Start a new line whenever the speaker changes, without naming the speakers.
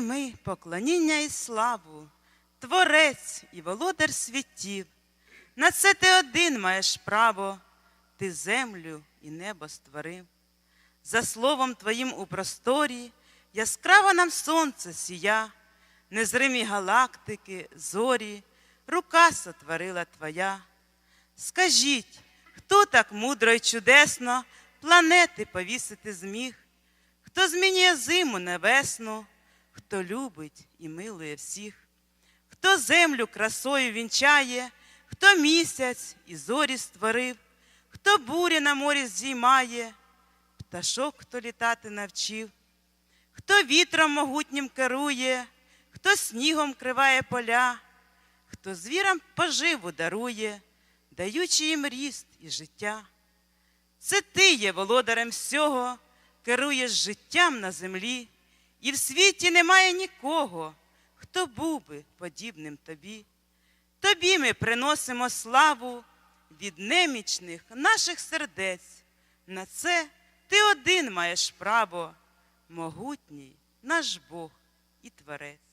прийми поклоніння і славу, Творець і володар світів. На це ти один маєш право, ти землю і небо створив. За словом твоїм у просторі яскраво нам сонце сія, незримі галактики, зорі, рука сотворила твоя. Скажіть, хто так мудро й чудесно планети повісити зміг? Хто змінює зиму небесну, хто любить і милує всіх, хто землю красою вінчає, хто місяць і зорі створив, хто бурі на морі здіймає, пташок хто літати навчив, хто вітром могутнім керує, хто снігом криває поля, хто звірам поживу дарує, даючи їм ріст і життя. Це ти є володарем всього, керуєш життям на землі, і в світі немає нікого, хто був би подібним тобі. Тобі ми приносимо славу від немічних наших сердець. На це ти один маєш право, могутній наш Бог і Творець.